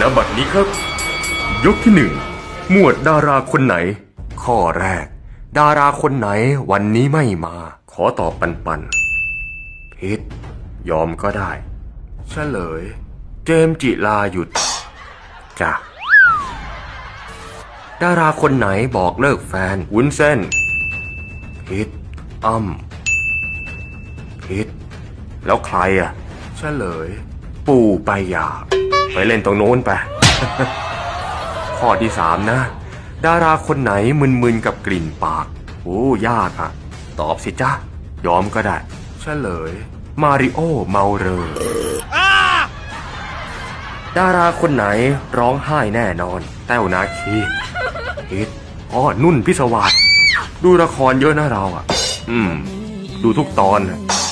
ณบัดนี้ครับ ยกที่หนึ่งหมวดดาราคนไหน ข้อแรก ดาราคนไหนวันนี้ไม่มา ขอตอบปันปันผิดยอมก็ได้เฉลย เจมจิลาหยุดจ้ะดาราคนไหนบอกเลิกแฟนวุ้นเส้นผิดอ้ำผิดแล้วใครอะเฉลย ปู่ไปหยา ไปเล่นตรงโน้นไป ข้อที่สามนะ ดาราคนไหนมึนๆกับกลิ่นปาก โอ้ยากอะตอบสิจ้ะยอมก็ได้เฉลย มาริโอเมาเรอดาราคนไหนร้องไห้แน่นอน แต้วนาคีฮิตอ๋อนุ่นพิศวาสดูละครเยอะนะเราอะ อืม ดูทุกตอน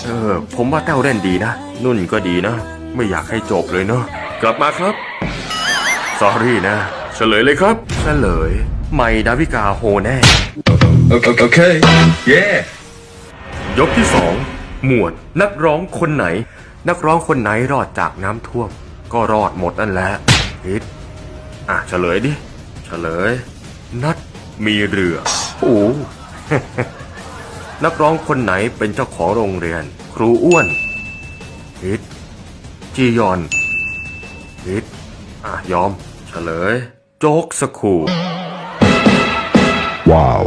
เออ ผมว่าแต้วเล่นดีนะ นุ่นก็ดีนะ ไม่อยากให้จบเลยเนาะ กลับมาครับสอรี่นะ เฉลยเลยครับ เฉลยใหม่ดาวิกาโฮแน่ Okay. okay. Yeah. ยกที่สองหมวดนักร้องคนไหน นักร้องคนไหนรอดจากน้ำท่วม ก็รอดหมดนั่นแหละพิดอะเฉลยดิ เฉลย นัดมีเรือ โอ้นักร้องคนไหนเป็นเจ้าของโรงเรียน ครูอ้วนพิดจียอน พิดอะยอมเฉลย โจ๊กสคูล Wow.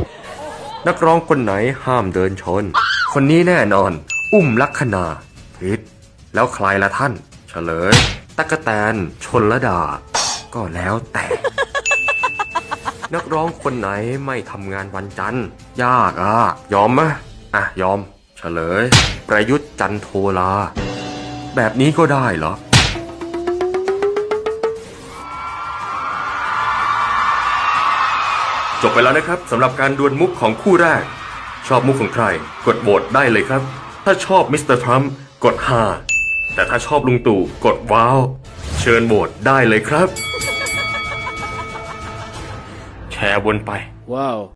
นักร้องคนไหนห้ามเดินชน คนนี้แน่นอน อุ้มลักษณาผิด แล้วใครละท่าน เฉลยตะกะแตนชนละดา ก็แล้วแต่ นักร้องคนไหนไม่ทำงานวันจันทร์ยากอะ ยอมไหมอะยอม เฉลย ประยุทธ์จันโทลา แบบนี้ก็ได้เหรอ จบไปแล้วนะครับสำหรับการดวลมุกของคู่แรก ชอบมุกของใคร กดโหวตได้เลยครับ ถ้าชอบมิสเตอร์ทรัมป์กด5แต่ถ้าชอบลุงตู่กดว้าว เชิญโหวตได้เลยครับ แชร์วนไป Wow.